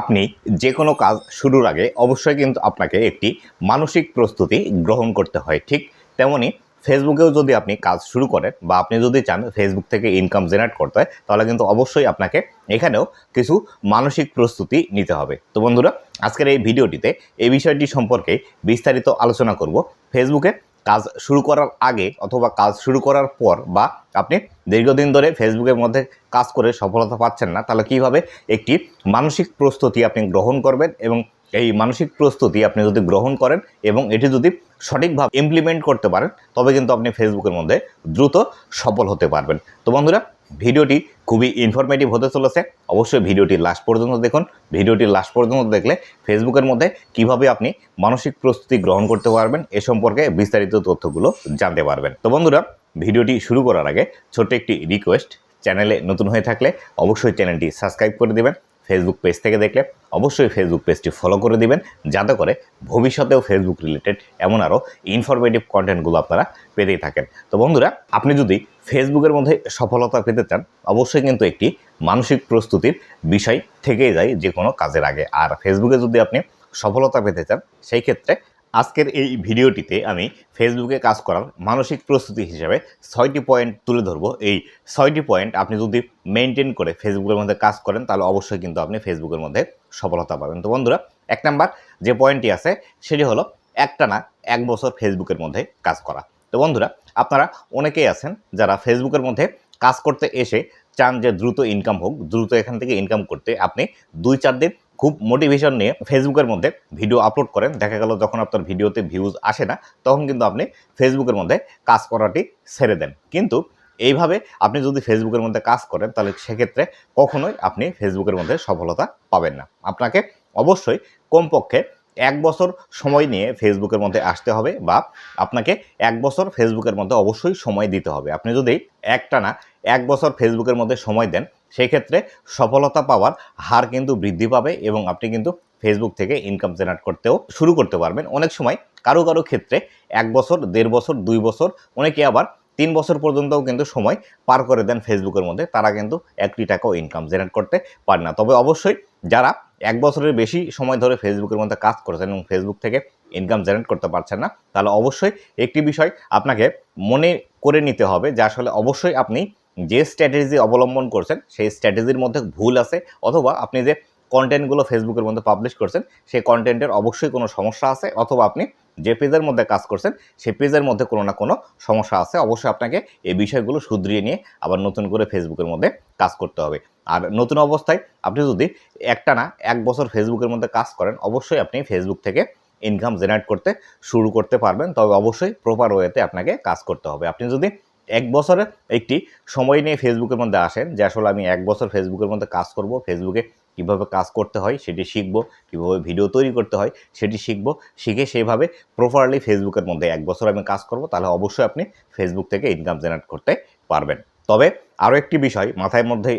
আপনি যে কোনো কাজ শুরুর আগে অবশ্যই কিন্তু আপনাকে একটি মানসিক প্রস্তুতি গ্রহণ করতে হয়, ঠিক? তেমনি ফেসবুকেও যদি আপনি কাজ শুরু করেন বা আপনি যদি চান ফেসবুক থেকে ইনকাম জেনারেট করতে হয় তাহলে কিন্তু অবশ্যই আপনাকে এখানেও কিছু মানসিক প্রস্তুতি নিতে হবে। তো বন্ধুরা, আজকের এই ভিডিওটিতে এই বিষয়টি সম্পর্কে বিস্তারিত আলোচনা করব। ফেসবুকে কাজ শুরু করার আগে অথবা কাজ শুরু করার পর বা আপনি দীর্ঘদিন ধরে ফেসবুকের মধ্যে কাজ করে সফলতা পাচ্ছেন না, তাহলে কীভাবে একটি মানসিক প্রস্তুতি আপনি গ্রহণ করবেন এবং এই মানসিক প্রস্তুতি আপনি যদি গ্রহণ করেন এবং এটি যদি সঠিকভাবে ইমপ্লিমেন্ট করতে পারেন, তবে কিন্তু আপনি ফেসবুকের মধ্যে দ্রুত সফল হতে পারবেন। তো বন্ধুরা ভিডিওটি খুবই ইনফরমেটিভ হতে চলেছে। অবশ্যই ভিডিওটি লাস্ট পর্যন্ত দেখুন। ভিডিওটি লাস্ট পর্যন্ত দেখলে ফেসবুকের মধ্যে কীভাবে আপনি মানসিক প্রস্তুতি গ্রহণ করতে পারবেন এ সম্পর্কে বিস্তারিত তথ্যগুলো জানতে পারবেন। তো বন্ধুরা, ভিডিওটি শুরু করার আগে ছোট্ট একটি রিকোয়েস্ট চ্যানেলে নতুন হয়ে থাকলে অবশ্যই চ্যানেলটি সাবস্ক্রাইব করে দেবেন। ফেসবুক পেজ থেকে দেখলে অবশ্যই ফেসবুক পেজটি ফলো করে দিবেন। যাতে করে ভবিষ্যতেও ফেসবুক রিলেটেড এমন আরও ইনফরমেটিভ কন্টেন্টগুলো আপনারা পেতেই থাকেন। তো বন্ধুরা, আপনি যদি ফেসবুকের মধ্যে সফলতা পেতে চান, অবশ্যই কিন্তু একটি মানসিক প্রস্তুতির বিষয় থেকেই যায় যে কোনো কাজের আগে। আর ফেসবুকে যদি আপনি সফলতা পেতে চান, সেই ক্ষেত্রে আজকের এই ভিডিওটিতে আমি ফেসবুকে কাজ করার মানসিক প্রস্তুতি হিসেবে ছয়টি পয়েন্ট তুলে ধরবো। এই ছয়টি পয়েন্ট আপনি যদি মেনটেন করে ফেসবুকের মধ্যে কাজ করেন, তাহলে অবশ্যই কিন্তু আপনি ফেসবুকের মধ্যে সফলতা পাবেন। তো বন্ধুরা, এক নাম্বার যে পয়েন্টটি আছে, সেটি হলো একটানা এক বছর ফেসবুকের মধ্যে কাজ করা। তো বন্ধুরা, আপনারা অনেকেই আছেন যারা ফেসবুকের মধ্যে কাজ করতে এসে চান যে দ্রুত ইনকাম হোক, দ্রুত এখান থেকে ইনকাম করতে আপনি দুই চার দিন খুব মোটিভেশন নিয়ে ফেসবুকের মধ্যে ভিডিও আপলোড করেন। দেখা গেল যখন আপনার ভিডিওতে ভিউজ আসে না, তখন কিন্তু আপনি ফেসবুকের মধ্যে কাজ করাটি ছেড়ে দেন। কিন্তু এইভাবে আপনি যদি ফেসবুকের মধ্যে কাজ করেন, তাহলে সেক্ষেত্রে কখনোই আপনি ফেসবুকের মধ্যে সফলতা পাবেন না। আপনাকে অবশ্যই কমপক্ষে এক বছর সময় নিয়ে ফেসবুকের মধ্যে আসতে হবে বা আপনাকে এক বছর ফেসবুকের মধ্যে অবশ্যই সময় দিতে হবে। আপনি যদি একটানা এক বছর ফেসবুকের মধ্যে সময় দেন সেই ক্ষেত্রে সফলতা পাওয়ার হার কিন্তু বৃদ্ধি পাবে এবং আপনি কিন্তু ফেসবুক থেকে ইনকাম জেনারেট করতেও শুরু করতে পারবেন। অনেক সময় কারও কারও ক্ষেত্রে এক বছর, দেড় বছর, দুই বছর, অনেকে আবার তিন বছর পর্যন্তও কিন্তু সময় পার করে দেন ফেসবুকের মধ্যে, তারা কিন্তু একটি টাকাও ইনকাম জেনারেট করতে পারে না। তবে অবশ্যই যারা এক বছরের বেশি সময় ধরে ফেসবুকের মধ্যে কাজ করেছেন এবং ফেসবুক থেকে ইনকাম জেনারেট করতে পারছেন না, তাহলে অবশ্যই একটি বিষয় আপনাকে মনে করে নিতে হবে যে আসলে অবশ্যই আপনি যে স্ট্র্যাটেজি অবলম্বন করছেন, সেই স্ট্র্যাটেজির মধ্যে ভুল আছে, অথবা আপনি যে কন্টেন্টগুলো ফেসবুকের মধ্যে পাবলিশ করছেন, সেই কন্টেন্টের অবশ্যই কোনো সমস্যা আছে, অথবা আপনি যে পেজের মধ্যে কাজ করছেন, সেই পেজের মধ্যে কোনো না কোনো সমস্যা আছে, অবশ্যই আপনাকে এই বিষয়গুলো শুধরিয়ে নিয়ে আবার নতুন করে ফেসবুকের মধ্যে কাজ করতে হবে। আর নতুন অবস্থায় আপনি যদি একটা না এক বছর ফেসবুকের মধ্যে কাজ করেন, অবশ্যই আপনি ফেসবুক থেকে ইনকাম জেনারেট করতে শুরু করতে পারবেন, তবে অবশ্যই প্রপার ওয়েতে আপনাকে কাজ করতে হবে। আপনি যদি এক বছরে একটি সময় নিয়ে ফেসবুকের মধ্যে আসেন যে আসলে আমি এক বছর ফেসবুকের মধ্যে কাজ করব, ফেসবুকে কীভাবে কাজ করতে হয় সেটি শিখব, কীভাবে ভিডিও তৈরি করতে হয় সেটি শিখব, শিখে সেভাবে প্রপারলি ফেসবুকের মধ্যে এক বছর আমি কাজ করব, তাহলে অবশ্যই আপনি ফেসবুক থেকে ইনকাম জেনারেট করতে পারবেন। তবে আরও একটি বিষয় মাথায় মধ্যে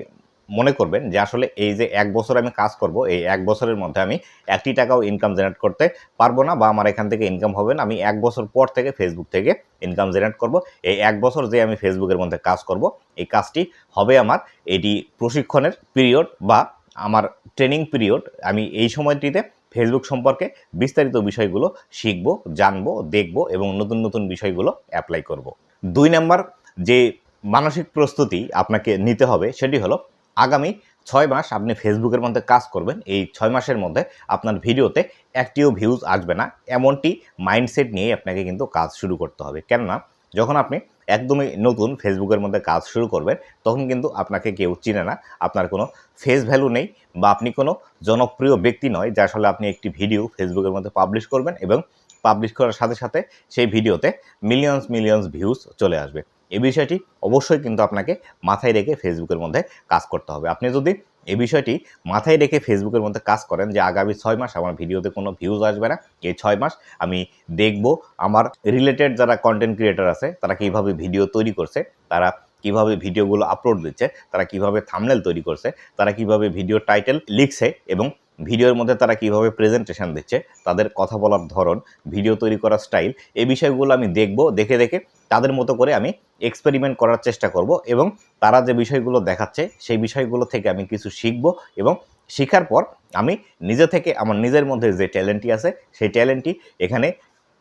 মনে করবেন যে আসলে এই যে এক বছর আমি কাজ করব, এই এক বছরের মধ্যে আমি একটি টাকাও ইনকাম জেনারেট করতে পারব না বা আমার এখান থেকে ইনকাম হবে না। আমি এক বছর পর থেকে ফেসবুক থেকে ইনকাম জেনারেট করব। এই এক বছর যে আমি ফেসবুকের মধ্যে কাজ করব, এই কাজটি হবে আমার এটি প্রশিক্ষণের পিরিয়ড বা আমার ট্রেনিং পিরিয়ড আমি এই সময়টিতে ফেসবুক সম্পর্কে বিস্তারিত বিষয়গুলো শিখব, জানব, দেখব এবং নতুন নতুন বিষয়গুলো অ্যাপ্লাই করব। দুই নাম্বার যে মানসিক প্রস্তুতি আপনাকে নিতে হবে সেটি হলো আগামী ছয় মাস আপনি ফেসবুকের মধ্যে কাজ করবেন, এই ছয় মাসের মধ্যে আপনার ভিডিওতে একটিও ভিউজ আসবে না। এমনটি মাইন্ডসেট নিয়ে আপনাকে কিন্তু কাজ শুরু করতে হবে। কেননা, যখন আপনি একদমই নতুন ফেসবুকের মধ্যে কাজ শুরু করবেন, তখন কিন্তু আপনাকে কেউ চিনে না। আপনার কোনো ফেস ভ্যালু নেই বা আপনি কোনো জনপ্রিয় ব্যক্তি নয় যা আসলে আপনি একটি ভিডিও ফেসবুকের মধ্যে পাবলিশ করবেন এবং পাবলিশ করার সাথে সাথে সেই ভিডিওতে মিলিয়ন্স মিলিয়ন্স ভিউজ চলে আসবে। এই বিষয়টি অবশ্যই কিন্তু আপনাকে মাথায় রেখে ফেসবুকের মধ্যে কাজ করতে হবে। আপনি যদি এই বিষয়টি মাথায় রেখে ফেসবুকের মধ্যে কাজ করেন যে আগামী ছয় মাস আমার ভিডিওতে কোনো ভিউজ আসবে না, এই ছয় মাস আমি দেখব আমার রিলেটেড যারা কন্টেন্ট ক্রিয়েটার আছে, তারা কীভাবে ভিডিও তৈরি করছে, তারা কীভাবে ভিডিওগুলো আপলোড দিচ্ছে, তারা কীভাবে থামনেল তৈরি করছে, তারা কীভাবে ভিডিও টাইটেল লিখছে এবং ভিডিওর মধ্যে তারা কীভাবে প্রেজেন্টেশন দিচ্ছে, তাদের কথা বলার ধরন ভিডিও তৈরি করার স্টাইল এই বিষয়গুলো আমি দেখব, দেখে দেখে তাদের মতো করে আমি এক্সপেরিমেন্ট করার চেষ্টা করব এবং তারা যে বিষয়গুলো দেখাচ্ছে, সেই বিষয়গুলো থেকে আমি কিছু শিখব এবং শেখার পর আমি নিজে থেকে আমার নিজের মধ্যে যে ট্যালেন্টটি আছে, সেই ট্যালেন্টটি এখানে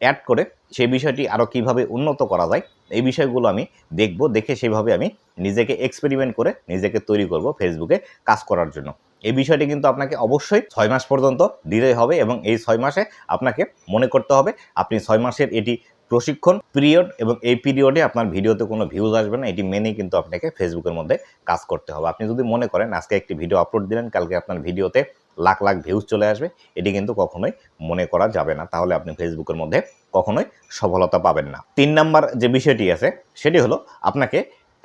অ্যাড করে সেই বিষয়টি আরও কীভাবে উন্নত করা যায়, এই বিষয়গুলো আমি দেখব, দেখে সেভাবে আমি নিজেকে এক্সপেরিমেন্ট করে নিজেকে তৈরি করব ফেসবুকে কাজ করার জন্য। এই বিষয়টি কিন্তু আপনাকে অবশ্যই ছয় মাস পর্যন্ত দিতেই হবে এবং এই ছয় মাসে আপনাকে মনে করতে হবে, আপনি ছয় মাসের এটি প্রশিক্ষণ পিরিয়ড এবং এই পিরিয়ডে আপনার ভিডিওতে কোনো ভিউজ আসবে না, এটি মেনেই কিন্তু আপনাকে ফেসবুকের মধ্যে কাজ করতে হবে। আপনি যদি মনে করেন আজকে একটি ভিডিও আপলোড দিলেন, কালকে আপনার ভিডিওতে লাখ লাখ ভিউজ চলে আসবে, এটি কিন্তু কখনোই মনে করা যাবে না। তাহলে আপনি ফেসবুকের মধ্যে কখনোই সফলতা পাবেন না। তিন নাম্বার যে বিষয়টি আছে, সেটি হলো আপনাকে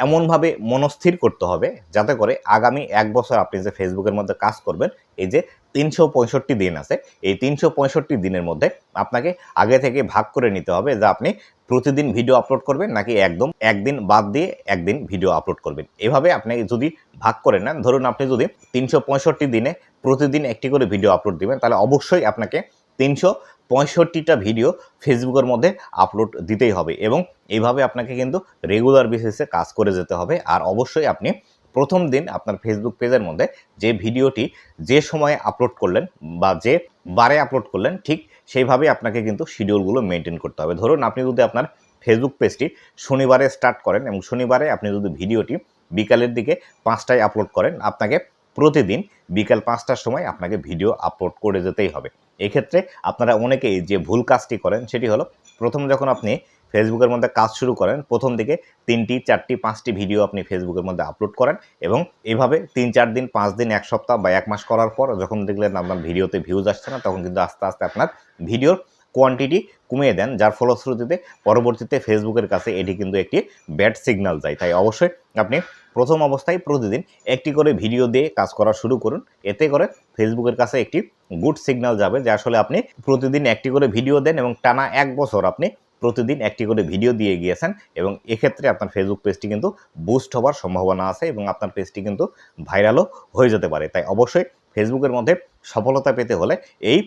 এমনভাবে মনস্থির করতে হবে যাতে করে আগামী এক বছর আপনি যে ফেসবুকের মধ্যে কাজ করবেন, এই যে তিনশো পঁয়ষট্টি দিন আছে, এই তিনশো পঁয়ষট্টি দিনের মধ্যে আপনাকে আগে থেকে ভাগ করে নিতে হবে যে আপনি প্রতিদিন ভিডিও আপলোড করবেন নাকি একদম একদিন বাদ দিয়ে একদিন ভিডিও আপলোড করবেন। এভাবে আপনি যদি ভাগ করে নেন, ধরুন আপনি যদি তিনশো পঁয়ষট্টি দিনে প্রতিদিন একটি করে ভিডিও আপলোড দিবেন, তাহলে অবশ্যই আপনাকে তিনশো পঁয়ষট্টিটা ভিডিও ফেসবুকের মধ্যে আপলোড দিতেই হবে এবং এইভাবে আপনাকে কিন্তু রেগুলার বেসিসে কাজ করে যেতে হবে। আর অবশ্যই আপনি প্রথম দিন আপনার ফেসবুক পেজের মধ্যে যে ভিডিওটি যে সময়ে আপলোড করলেন বা যে বারে আপলোড করলেন, ঠিক সেইভাবে আপনাকে কিন্তু শিডিউলগুলো মেনটেন করতে হবে। ধরুন আপনি যদি আপনার ফেসবুক পেজটি শনিবারে স্টার্ট করেন এবং শনিবারে আপনি যদি ভিডিওটি বিকালের দিকে পাঁচটায় আপলোড করেন, আপনাকে প্রতিদিন বিকাল পাঁচটার সময় আপনাকে ভিডিও আপলোড করে যেতেই হবে। এক্ষেত্রে আপনারা অনেকেই যে ভুল কাজটি করেন সেটি হলো, প্রথম যখন আপনি ফেসবুকের মধ্যে কাজ শুরু করেন, প্রথম দিকে তিনটি, চারটি, পাঁচটি ভিডিও আপনি ফেসবুকের মধ্যে আপলোড করেন এবং এভাবে তিন, চার দিন, পাঁচ দিন, এক সপ্তাহ বা এক মাস করার পর যখন দেখলেন আপনার ভিডিওতে ভিউজ আসছে না, তখন কিন্তু আস্তে আস্তে আপনার ভিডিওর কোয়ান্টিটি কমিয়ে দেন, যার ফলশ্রুতিতে পরবর্তীতে ফেসবুকের কাছে এটি কিন্তু একটি ব্যাড সিগন্যাল যায় তাই অবশ্যই আপনি প্রথম অবস্থায় প্রতিদিন একটি করে ভিডিও দিয়ে কাজ করা শুরু করুন। এতে করে ফেসবুকের কাছে একটি গুড সিগন্যাল যাবে যে আসলে আপনি প্রতিদিন একটি করে ভিডিও দেন এবং টানা এক বছর আপনি প্রতিদিন একটি করে ভিডিও দিয়ে গিয়েছেন এবং এক্ষেত্রে আপনার ফেসবুক পেজটি কিন্তু বুস্ট হওয়ার সম্ভাবনা আছে এবং আপনার পেজটি কিন্তু ভাইরালও হয়ে যেতে পারে। তাই অবশ্যই ফেসবুকের মধ্যে সফলতা পেতে হলে এই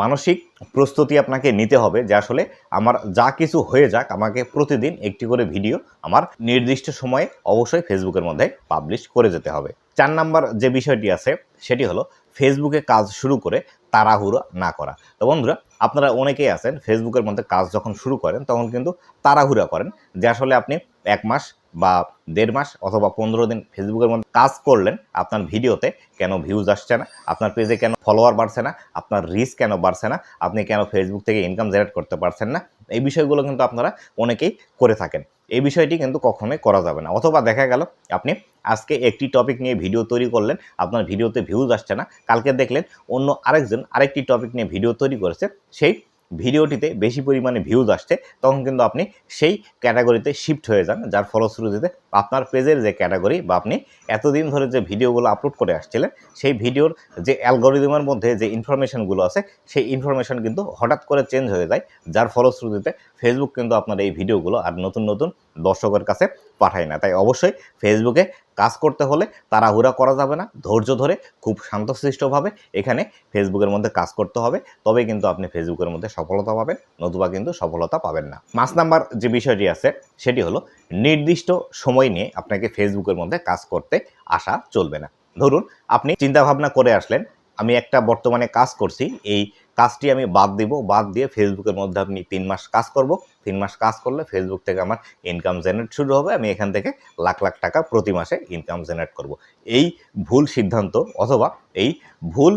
মানসিক প্রস্তুতি আপনাকে নিতে হবে যে আসলে আমার যা কিছু হয়ে যাক, আমাকে প্রতিদিন একটি করে ভিডিও আমার নির্দিষ্ট সময়ে অবশ্যই ফেসবুকের মধ্যে পাবলিশ করে যেতে হবে। চার নাম্বার যে বিষয়টি আছে, সেটি হলো ফেসবুকে কাজ শুরু করে তাড়াহুড়ো না করা। তো বন্ধুরা, আপনারা অনেকেই আছেন, ফেসবুকের মধ্যে কাজ যখন শুরু করেন, তখন কিন্তু তাড়াহুড়া করেন যে আসলে আপনি এক মাস বা দেড় মাস অথবা পনেরো দিন ফেসবুকের মধ্যে কাজ করলেন, আপনার ভিডিওতে কেন ভিউজ আসছে না, আপনার পেজে কেন ফলোয়ার বাড়ছে না, আপনার রিচ কেন বাড়ছে না, আপনি কেন ফেসবুক থেকে ইনকাম জেনারেট করতে পারছেন না, এই বিষয়গুলো কিন্তু আপনারা অনেকেই করে থাকেন। এই বিষয়টি কিন্তু কখনোই করা যাবে না। অথবা দেখা গেল, আপনি আজকে একটি টপিক নিয়ে ভিডিও তৈরি করলেন, আপনার ভিডিওতে ভিউজ আসছে না, কালকে দেখলেন অন্য আরেকজন আরেকটি টপিক নিয়ে ভিডিও তৈরি করেছে, সেই ভিডিওটিতে বেশি পরিমাণে ভিউজ আসছে, তখন কিন্তু আপনি সেই ক্যাটাগরিতে শিফট হয়ে যান, যার ফলশ্রুতিতে আপনার পেজের যে ক্যাটাগরি বা আপনি এতদিন ধরে যে ভিডিওগুলো আপলোড করে আসছিলেন, সেই ভিডিওর যে অ্যালগোরিদমের মধ্যে যে ইনফরমেশনগুলো আছে, সেই ইনফরমেশন কিন্তু হঠাৎ করে চেঞ্জ হয়ে যায়, যার ফলশ্রুতিতে ফেসবুক কিন্তু আপনার এই ভিডিওগুলো আর নতুন নতুন দর্শকের কাছে পাঠায় না। তাই অবশ্যই ফেসবুকে কাজ করতে হলে তাড়াহুড়া করা যাবে না। ধৈর্য ধরে খুব শান্তশিষ্টভাবে এখানে ফেসবুকের মধ্যে কাজ করতে হবে। তবে কিন্তু আপনি ফেসবুকের মধ্যে সফলতা পাবেন, নতুবা কিন্তু সফলতা পাবেন না। পাঁচ নাম্বার যে বিষয়টি আছে, সেটি হলো নির্দিষ্ট সময় নিয়ে আপনাকে ফেসবুকের মধ্যে কাজ করতে আসা চলবে না। ধরুন, আপনি চিন্তাভাবনা করে আসলেন, আমি একটা বর্তমানে কাজ করছি, এই কাজটি আমি বাদ দিব, বাদ দিয়ে ফেসবুকের মধ্যে আপনি তিন মাস কাজ করব। তিন মাস কাজ করলে ফেসবুক থেকে আমার ইনকাম জেনারেট শুরু হবে, আমি এখান থেকে লাখ লাখ টাকা প্রতি মাসে ইনকাম জেনারেট করব। এই ভুল সিদ্ধান্ত অথবা এই ভুল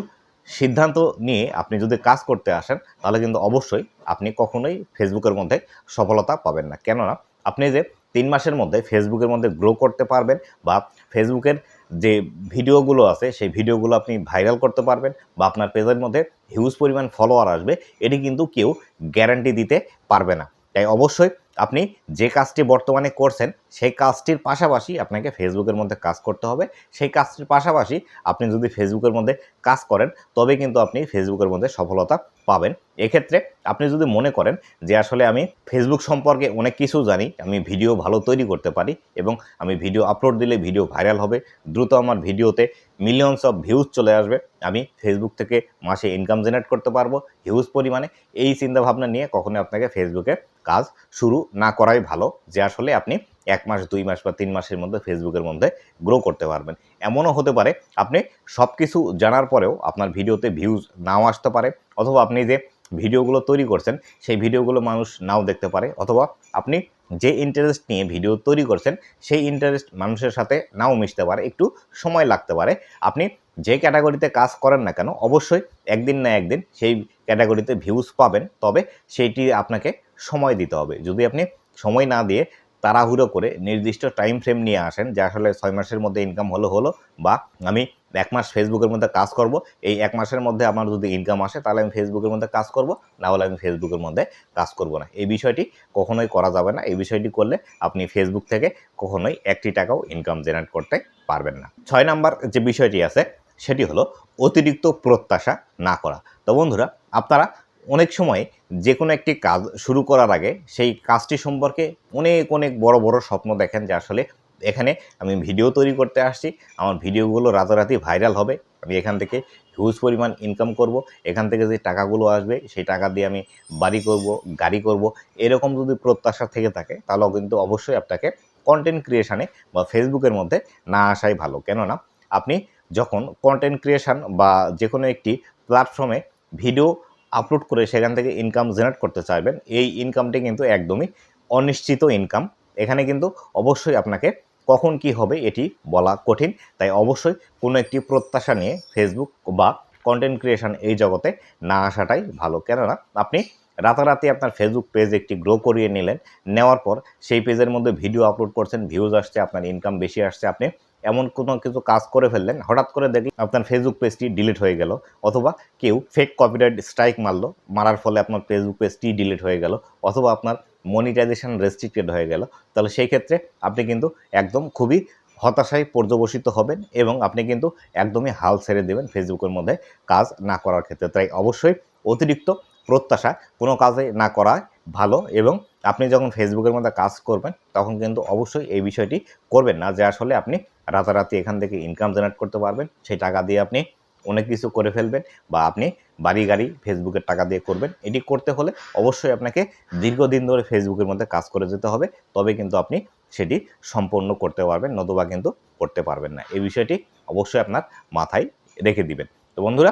সিদ্ধান্ত নিয়ে আপনি যদি কাজ করতে আসেন, তাহলে কিন্তু অবশ্যই আপনি কখনোই ফেসবুকের মধ্যে সফলতা পাবেন না। কেননা, আপনি যে তিন মাসের মধ্যে ফেসবুকের মধ্যে গ্রো করতে পারবেন বা ফেসবুকের যে ভিডিওগুলো আছে, সেই ভিডিওগুলো আপনি ভাইরাল করতে পারবেন বা আপনার পেজের মধ্যে হিউজ পরিমাণ ফলোয়ার আসবে, এটি কিন্তু কেউ গ্যারান্টি দিতে পারবে না। তাই অবশ্যই আপনি যে কাজটি বর্তমানে করছেন, সেই কাজটির পাশাপাশি আপনাকে ফেসবুকের মধ্যে কাজ করতে হবে। সেই কাজটির পাশাপাশি আপনি যদি ফেসবুকের মধ্যে কাজ করেন তবে কিন্তু আপনি ফেসবুকের মধ্যে সফলতা পাবেন। এক্ষেত্রে আপনি যদি মনে করেন যে আসলে আমি ফেসবুক সম্পর্কে অনেক কিছু জানি, আমি ভিডিও ভালো তৈরি করতে পারি এবং আমি ভিডিও আপলোড দিলে ভিডিও ভাইরাল হবে, দ্রুত আমার ভিডিওতে মিলিয়নস অফ ভিউজ চলে আসবে, আমি ফেসবুক থেকে মাসে ইনকাম জেনারেট করতে পারব হিউজ পরিমাণে, এই চিন্তাভাবনা নিয়ে কখনোই আপনাকে ফেসবুকে কাজ শুরু না করাই ভালো যে আসলে আপনি এক মাস, দুই মাস বা তিন মাসের মধ্যে ফেসবুকের মধ্যে গ্রো করতে পারবেন। এমনও হতে পারে আপনি সব কিছু জানার পরেও আপনার ভিডিওতে ভিউজ নাও আসতে পারে। অথবা আপনি যে ভিডিওগুলো তৈরি করছেন, সেই ভিডিওগুলো মানুষ নাও দেখতে পারে। অথবা আপনি যে ইন্টারেস্ট নিয়ে ভিডিও তৈরি করছেন, সেই ইন্টারেস্ট মানুষের সাথে নাও মিশতে পারে, একটু সময় লাগতে পারে। আপনি যে ক্যাটাগরিতে কাজ করেন না কেন, অবশ্যই একদিন না একদিন সেই ক্যাটাগরিতে ভিউজ পাবেন, তবে সেইটি আপনাকে সময় দিতে হবে। যদি আপনি সময় না দিয়ে তাড়াহুড়ো করে নির্দিষ্ট টাইম ফ্রেম নিয়ে আসেন, যে আসলে ছয় মাসের মধ্যে ইনকাম হলো হলো বা আমি এক মাস ফেসবুকের মধ্যে কাজ করব, এই এক মাসের মধ্যে আমার যদি ইনকাম আসে, তাহলে আমি ফেসবুকের মধ্যে কাজ করব, না হলে আমি ফেসবুকের মধ্যে কাজ করব না। এই বিষয়টি কখনোই করা যাবে না, এই বিষয়টি করলে আপনি ফেসবুক থেকে কখনোই একটি টাকাও ইনকাম জেনারেট করতে পারবেন না। ছয় নাম্বার যে বিষয়টি আছে, সেটি হলো অতিরিক্ত প্রত্যাশা না করা। তো বন্ধুরা, আপনারা অনেক সময় যে কোনো একটি কাজ শুরু করার আগে সেই কাজটি সম্পর্কে অনেক অনেক বড় বড় স্বপ্ন দেখেন যে আসলে এখানে আমি ভিডিও তৈরি করতে আসছি, আমার ভিডিওগুলো রাতারাতি ভাইরাল হবে, আমি এখান থেকে হিউজ পরিমাণ ইনকাম করব, এখান থেকে যে টাকাগুলো আসবে সেই টাকা দিয়ে আমি বাড়ি করব, গাড়ি করব, এরকম যদি প্রত্যাশা থেকে থাকে তাহলেও কিন্তু অবশ্যই আপনাকে কন্টেন্ট ক্রিয়েশানে বা ফেসবুকের মধ্যে না আসাই ভালো। কেননা আপনি যখন কন্টেন্ট ক্রিয়েশন বা যে কোনো একটি প্ল্যাটফর্মে ভিডিও আপলোড করে সেখান থেকে ইনকাম জেনারেট করতে চাইবেন, এই ইনকামটি কিন্তু একদমই অনিশ্চিত ইনকাম এখানে কিন্তু অবশ্যই আপনাকে কখন কি হবে এটি বলা কঠিন। তাই অবশ্যই কোনো একটি প্রত্যাশা নিয়ে ফেসবুক বা কন্টেন্ট ক্রিয়েশন এই জগতে না আসাটাই ভালো। কেননা আপনি রাতারাতি আপনার ফেসবুক পেজ একটি গ্রো করিয়ে নিলেন, নেওয়ার পর সেই পেজের মধ্যে ভিডিও আপলোড করছেন ভিউজ আসছে, আপনার ইনকাম বেশি আসছে, আপনি এমন কোনো কিছু কাজ করে ফেললেন, হঠাৎ করে দেখলেন আপনার ফেসবুক পেজটি ডিলিট হয়ে গেল, অথবা কেউ ফেক কপিরাইট স্ট্রাইক মারলো, মারার ফলে আপনার ফেসবুক পেজটি ডিলিট হয়ে গেল, অথবা আপনার মনিটাইজেশন রেস্ট্রিক্টেড হয়ে গেল। তাহলে সেই ক্ষেত্রে আপনি কিন্তু একদম খুবই হতাশায় পর্যবসিত হবেন এবং আপনি কিন্তু একদমই হাল ছেড়ে দেবেন ফেসবুকের মধ্যে কাজ না করার ক্ষেত্রে। তাই অবশ্যই অতিরিক্ত প্রত্যাশা কোনো কাজে না করা ভালো এবং আপনি যখন ফেসবুকের মধ্যে কাজ করবেন, তখন কিন্তু অবশ্যই এই বিষয়টি করবেন না যে আসলে আপনি রাতারাতি এখান থেকে ইনকাম জেনারেট করতে পারবেন, সেই টাকা দিয়ে আপনি অনেক কিছু করে ফেলবেন বা আপনি বাড়ি গাড়ি ফেসবুকের টাকা দিয়ে করবেন। এটি করতে হলে অবশ্যই আপনাকে দীর্ঘদিন ধরে ফেসবুকের মধ্যে কাজ করে যেতে হবে, তবে কিন্তু আপনি সেটি সম্পন্ন করতে পারবেন, নতুবা কিন্তু করতে পারবেন না। এই বিষয়টি অবশ্যই আপনার মাথায় রেখে দিবেন। তো বন্ধুরা